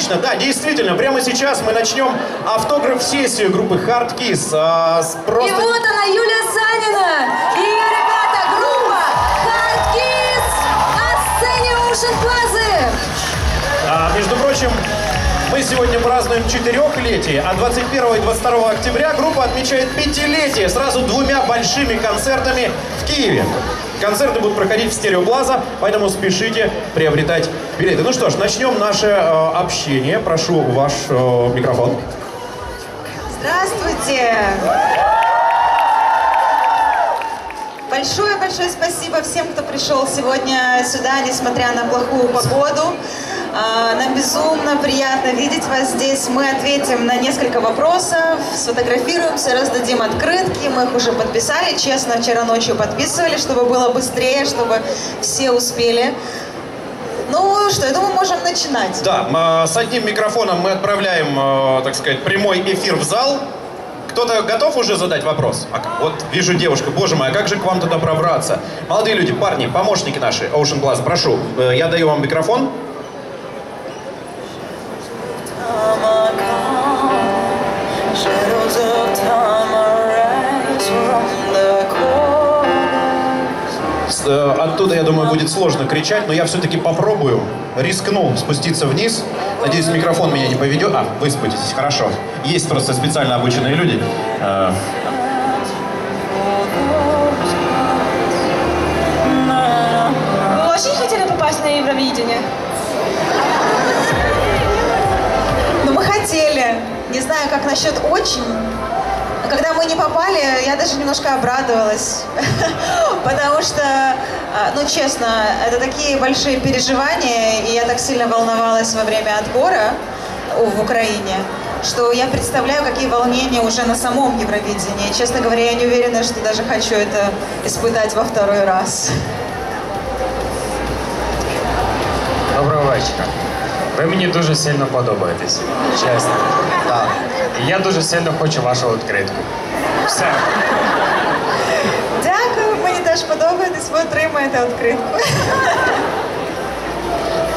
Отлично, да, действительно, прямо сейчас мы начнем автограф-сессию группы Hard Kiss. А, с И просто... вот она, Юлия Санина. И, ребята, группа Hard Kiss на сцене Ocean Plaza. А, между прочим, мы сегодня празднуем четырехлетие, а 21 и 22 октября группа отмечает пятилетие сразу двумя большими концертами в Киеве. Концерты будут проходить в стереоплаза, поэтому спешите приобретать билеты. Ну что ж, начнем наше э, общение. Прошу ваш э, микрофон. Здравствуйте! Большое-большое спасибо всем, кто пришел сегодня сюда, несмотря на плохую погоду. А, Нам безумно приятно видеть вас здесь. Мы ответим на несколько вопросов, сфотографируемся, раздадим открытки. Мы их уже подписали. Честно, вчера ночью подписывали, чтобы было быстрее, чтобы все успели. Ну что, я думаю, можем начинать. Да, э, с одним микрофоном мы отправляем, э, так сказать, прямой эфир в зал. Кто-то готов уже задать вопрос? А вот вижу девушка, боже мой, а как же к вам туда пробраться? Молодые люди, парни, помощники наши, Ocean Plaza, прошу, э, я даю вам микрофон. Э, Оттуда, я думаю, будет сложно кричать, но я все-таки попробую, рискну спуститься вниз. Надеюсь, микрофон меня не поведет. А, вы спуститесь, хорошо. Есть просто специально обученные люди. Э, Вы очень хотели попасть на Евровидение? Ну, мы хотели. Не знаю, как насчет очень. Когда мы не попали, я даже немножко обрадовалась. Потому что, а, ну, честно, это такие большие переживания, и я так сильно волновалась во время отбора в Украине, что я представляю, какие волнения уже на самом Евровидении. Честно говоря, я не уверена, что даже хочу это испытать во второй раз. Доброго вечора. Ви мені дуже сильно подобаєтесь. Чесно. Так. І я дуже сильно хочу вашу відкритку. Все. Дякую, мені теж подобаєтесь, ви отримаєте відкритку.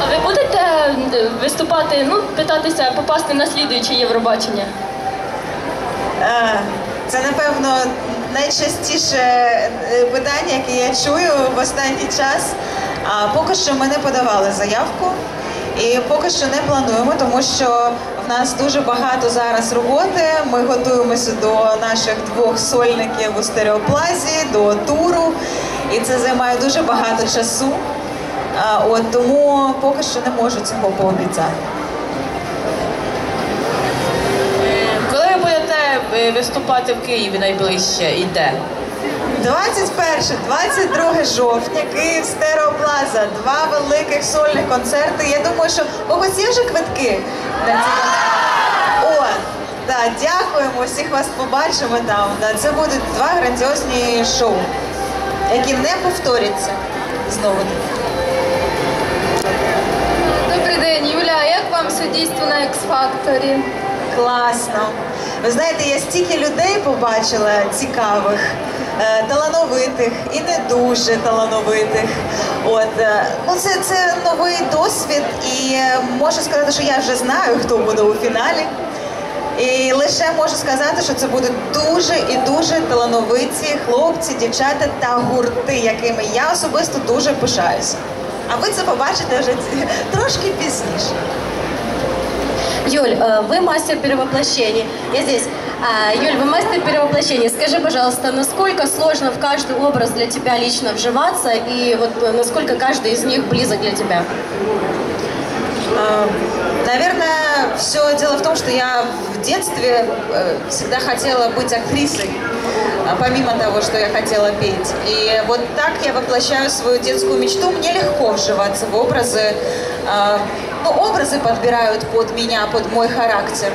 А ви будете е, виступати, ну, питатися попасти на слідуюче Євробачення? Е, Це, напевно, найчастіше е, питання, яке я чую в останній час. А поки що ми не подавали заявку. І поки що не плануємо, тому що в нас дуже багато зараз роботи. Ми готуємося до наших двох сольників у стереоплазі, до туру. І це займає дуже багато часу. От тому поки що не можу цього пообіцяти. Коли ви будете е, виступати в Києві найближче і де? 21, 22 жовтня, Київ Стереоплаза, два великих сольних концерти. Я думаю, що у когось є вже квитки на ці? О, да, дякуємо, всіх вас побачимо там. Да, це будуть два грандіозні шоу, які не повторяться знову. Добрий день, Юля. Як вам суддівство на X-Factor? Класно. Ви знаєте, я стільки людей побачила цікавих, е, талановитих і не дуже талановитих. От е, ну це, це новий досвід, і е, можу сказати, що я вже знаю, хто буде у фіналі. І лише можу сказати, що це будуть дуже і дуже талановиті хлопці, дівчата та гурти, якими я особисто дуже пишаюся. А ви це побачите вже трошки пізніше. Юль, э, вы мастер перевоплощений. Я здесь. А, Юль, вы мастер перевоплощений. Скажи, пожалуйста, насколько сложно в каждый образ для тебя лично вживаться и вот э, насколько каждый из них близок для тебя? Э, Наверное, все дело в том, что я в детстве э, всегда хотела быть актрисой, а помимо того, что я хотела петь. И вот так я воплощаю свою детскую мечту. Мне легко вживаться в образы. А, Ну, образы подбирают под меня, под мой характер.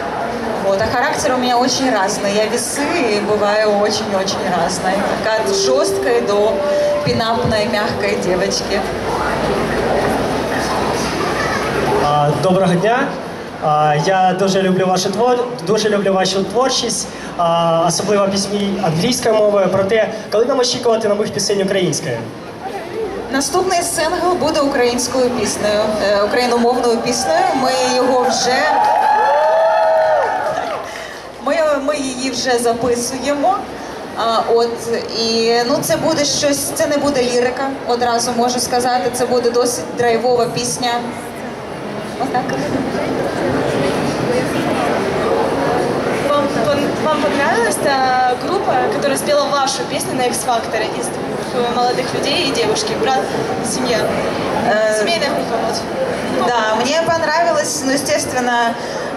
Вот. А характер у меня очень разный. Я весы и бываю очень-очень разной. Как от жесткой до пинапной, мягкой девочки. А, Доброго дня. А, Я дуже люблю вашу твор, дуже люблю вашу творчість, а, особливо пісні англійською мовою. Проте, коли нам очікувати нових пісень українською? Наступний сингл буде українською піснею, е, україномовною піснею. Ми його вже ми, ми її вже записуємо. А, от і ну це буде щось, це не буде лірика, одразу можу сказати. Це буде досить драйвова пісня. Отак. Вам, вам понравилась та группа, которая спела вашу песню на X-Factor молодых людей и девушки, брат семья? Э, Семейная группа, вот. Да, мне понравилось, ну, естественно,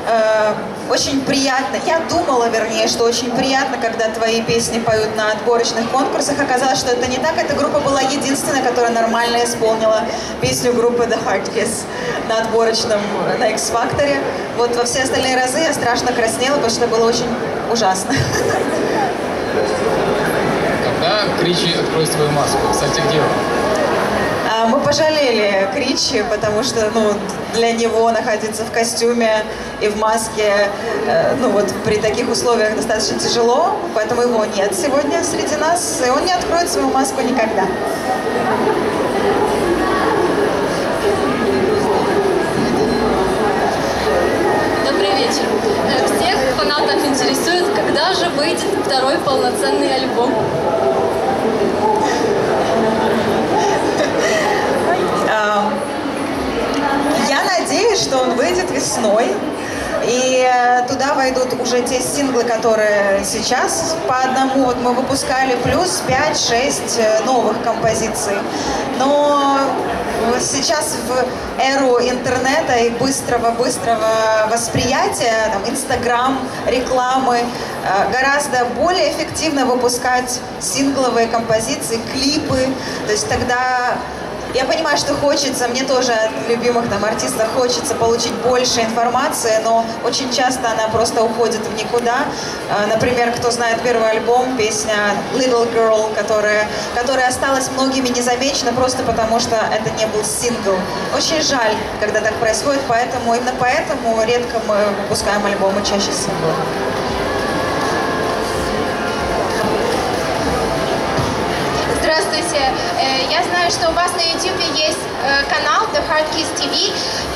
э, очень приятно. Я думала, вернее, что очень приятно, когда твои песни поют на отборочных конкурсах. Оказалось, что это не так. Эта группа была единственная, которая нормально исполнила песню группы The Hard Kiss на отборочном, на X-Factor. Вот во все остальные разы я страшно краснела, потому что было очень ужасно. Кричи откроет свою маску? Кстати, где он? А, Мы пожалели Кричи, потому что ну, для него находиться в костюме и в маске э, ну, вот, при таких условиях достаточно тяжело, поэтому его нет сегодня среди нас, и он не откроет свою маску никогда. Добрый вечер. Всех фанатов интересует, когда же выйдет второй полноценный альбом. А, Я надеюсь, что он выйдет весной. И э, туда войдут уже те синглы, которые сейчас по одному вот мы выпускали, плюс 5-6 новых композиций. Но сейчас в эру интернета и быстрого-быстрого восприятия, там, Инстаграм, рекламы, э, гораздо более эффективно выпускать сингловые композиции, клипы. То есть тогда я понимаю, что хочется, мне тоже от любимых там артистов хочется получить больше информации, но очень часто она просто уходит в никуда. Э, Например, кто знает первый альбом, песня Little Girl, которая, которая осталась многими незамечена просто потому, что это не был сингл. Очень жаль, когда так происходит, поэтому именно поэтому редко мы выпускаем альбомы, чаще синглы. Здравствуйте. Э, Я знаю, что у вас на YouTube есть э, канал The Hard Kiss TV,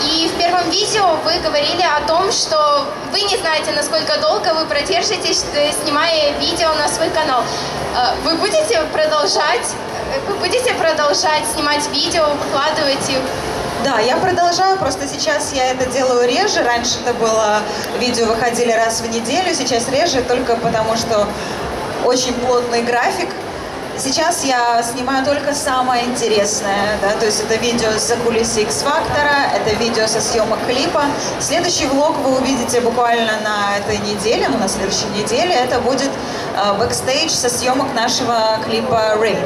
и в первом видео вы говорили о том, что вы не знаете, насколько долго вы продержитесь, э, снимая видео на свой канал. Вы будете продолжать, вы будете продолжать снимать видео, выкладывать их? Да, я продолжаю, просто сейчас я это делаю реже. Раньше это было, видео выходили раз в неделю, сейчас реже, только потому что очень плотный график. Сейчас я снимаю только самое интересное, да, то есть это видео за кулисы X-фактора, это видео со съемок клипа. Следующий влог вы увидите буквально на этой неделе, ну на следующей неделе, это будет э, бэкстейдж со съемок нашего клипа Rain.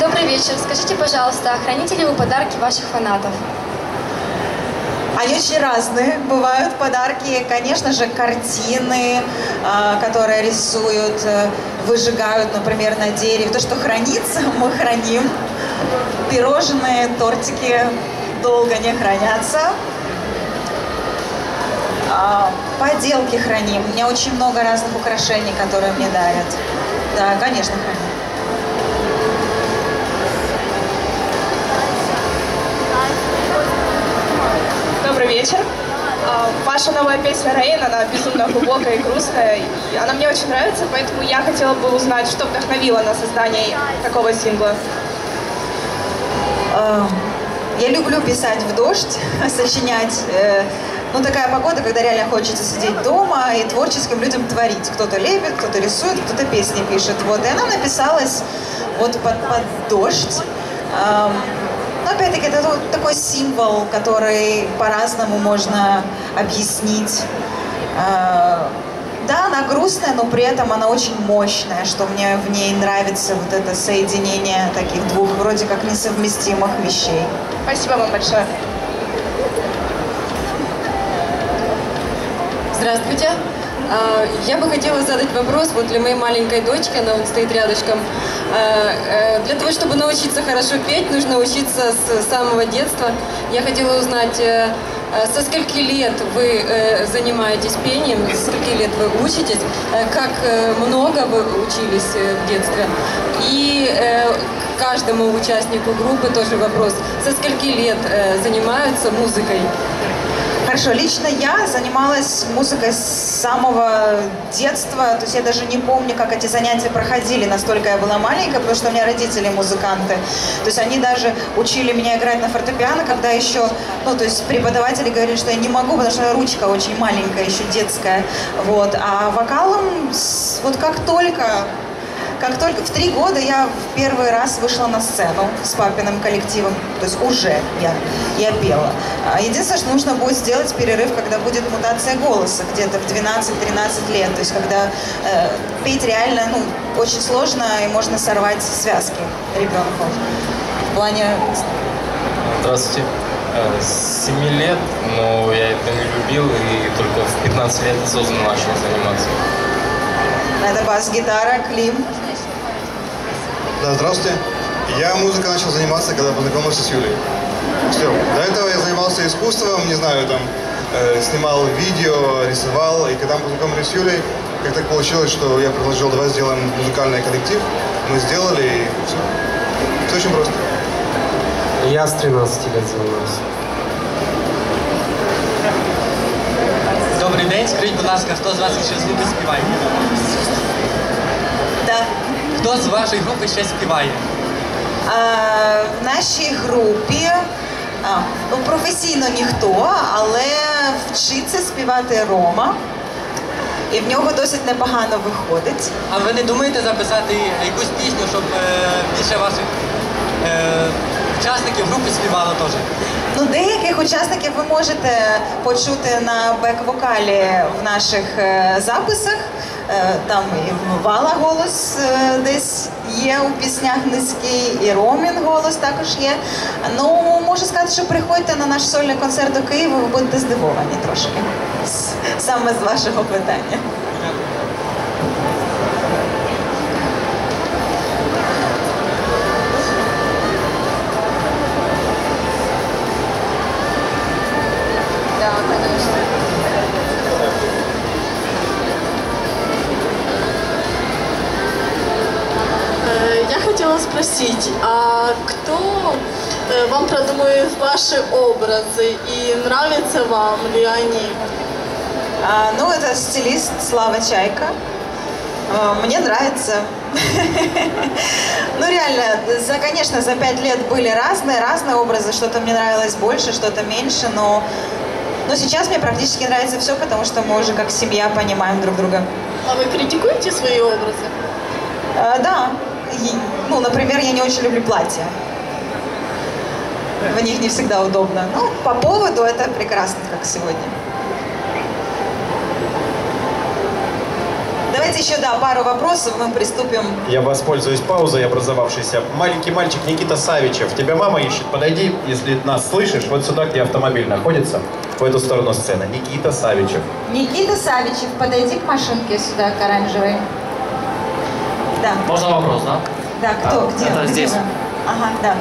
Добрый вечер. Скажите, пожалуйста, храните ли вы подарки ваших фанатов? Они очень разные. Бывают подарки, конечно же, картины, а, которые рисуют, э, выжигают, например, на дереве. То, что хранится, мы храним. Пирожные, тортики долго не хранятся. А, Поделки храним. У меня очень много разных украшений, которые мне дарят. Да, конечно, храним. Добрый вечер. А, Ваша новая песня «Рейн», она безумно глубокая и грустная. и Она мне очень нравится, поэтому я хотела бы узнать, что вдохновило на создание такого сингла. Э, Я люблю писать в дождь, сочинять. э, Ну, такая погода, когда реально хочется сидеть дома и творческим людям творить. Кто-то лепит, кто-то рисует, кто-то песни пишет. Вот. И она написалась вот под, под дождь. Но опять-таки это вот такой символ, который по-разному можно объяснить. Э, Да, она грустная, но при этом она очень мощная, что мне в ней нравится вот это соединение таких двух вроде как несовместимых вещей. Спасибо вам большое. Здравствуйте. А, Я бы хотела задать вопрос вот для моей маленькой дочки, она вот стоит рядышком. А, э, Для того, чтобы научиться хорошо петь, нужно учиться с самого детства. Я хотела узнать, э, э, со скольки лет вы э, занимаетесь пением, со скольки лет вы учитесь, э, как э, много вы учились э, в детстве, и э, каждому участнику группы тоже вопрос. Со скольки лет э, занимаются музыкой? Хорошо, лично я занималась музыкой с самого детства, то есть я даже не помню, как эти занятия проходили, настолько я была маленькая, потому что у меня родители музыканты. То есть они даже учили меня играть на фортепиано, когда еще, ну, то есть преподаватели говорили, что я не могу, потому что ручка очень маленькая, еще детская. Вот. А вокалом вот как только как только в три года я в первый раз вышла на сцену с папиным коллективом, то есть уже я, я пела. А Единственное, что нужно будет сделать перерыв, когда будет мутация голоса, где-то в 12-13 лет, то есть когда э, петь реально ну, очень сложно и можно сорвать связки ребенку. В плане Здравствуйте. Э, С 7 лет, но я это не любил и только в 15 лет осознанно начал заниматься. это бас-гитара, Клим. Да, здравствуйте. Я музыкой начал заниматься, когда познакомился с Юлей. Все. До этого я занимался искусством, не знаю, там, э, снимал видео, рисовал. И когда мы познакомились с Юлей, как так получилось, что я предложил, давай сделаем музыкальный коллектив. Мы сделали, и все. Все очень просто. Я с 13 лет занимаюсь. Добрий день, скажіть, будь ласка, хто з вас ще з групи співає? Хто з вашої групи ще співає? А, в нашій групі а, ну, професійно ніхто, але вчиться співати Рома. І в нього досить непогано виходить. А ви не думаєте записати якусь пісню, щоб е, більше ваших е, учасників групи співало теж? Ну, деяких учасників ви можете почути на бек-вокалі в наших е, записах. Е, Там і Вала голос е, десь є у піснях низький, і Ромін голос також є. Ну, можу сказати, що приходьте на наш сольний концерт до Києва, ви будете здивовані трошки. Саме з вашого питання. Хотела спросить, а кто э, вам продумывает ваши образы и нравятся вам ли они? А, ну, это стилист Слава Чайка. А, Мне нравится. Ну, реально, за, конечно, за пять лет были разные, разные образы. Что-то мне нравилось больше, что-то меньше, но, но сейчас мне практически нравится все, потому что мы уже как семья понимаем друг друга. А вы критикуете свои образы? А, да. Ну, например, я не очень люблю платья. В них не всегда удобно. Ну, по поводу это прекрасно, как сегодня. Давайте еще, да, пару вопросов, мы приступим. Я воспользуюсь паузой образовавшейся. Маленький мальчик Никита Савичев. Тебя мама ищет. Подойди, если нас слышишь, вот сюда, где автомобиль находится, в эту сторону сцены. Никита Савичев. Никита Савичев, подойди к машинке сюда, к оранжевой. Да. Можно вопрос, да? Да, кто, А, где? это Где здесь. вы? Ага, да.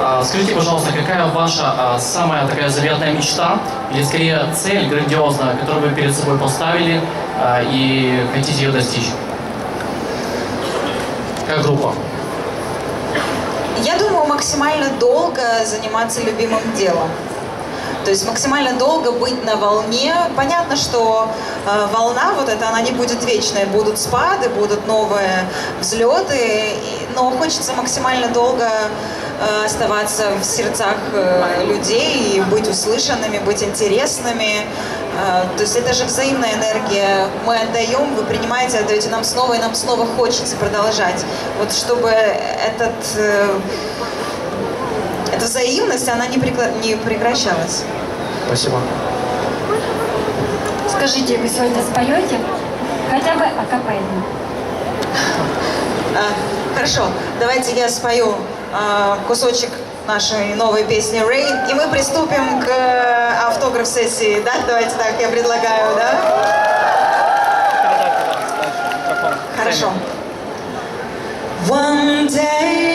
А, Скажите, пожалуйста, какая ваша а, самая такая заветная мечта, или скорее цель грандиозная, которую вы перед собой поставили а, и хотите ее достичь? Как группа? Я думаю, максимально долго заниматься любимым делом. То есть максимально долго быть на волне. Понятно, что э, волна вот эта, она не будет вечной. Будут спады, будут новые взлеты. И- но хочется максимально долго э, оставаться в сердцах э, людей и быть услышанными, быть интересными. Э, то есть это же взаимная энергия. Мы отдаем, вы принимаете, отдаете нам снова, и нам снова хочется продолжать. Вот чтобы этот э, эта взаимность, она не, прекла- не прекращалась. Спасибо. Скажите, вы сегодня споете? Хотя бы акапельно. А, хорошо, давайте я спою а, кусочек нашей новой песни «Rain», и мы приступим к э, автограф-сессии, да? Давайте так, я предлагаю, да? Хорошо. One day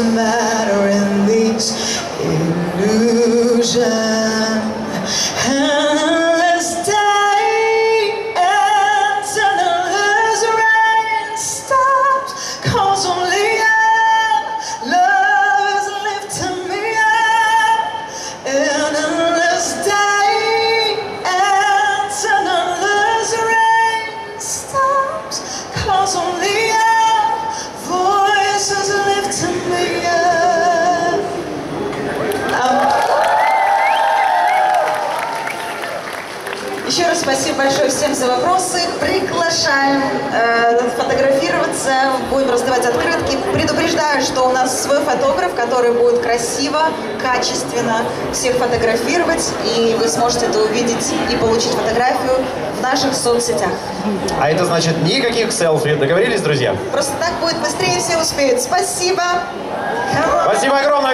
the matter in these illusions? Большое всем за вопросы. Приглашаем э, фотографироваться, будем раздавать открытки. Предупреждаю, что у нас свой фотограф, который будет красиво, качественно всех фотографировать, и вы сможете это увидеть и получить фотографию в наших соцсетях. А это значит никаких селфи. Договорились, друзья? Просто так будет быстрее, все успеют. Спасибо. Спасибо огромное.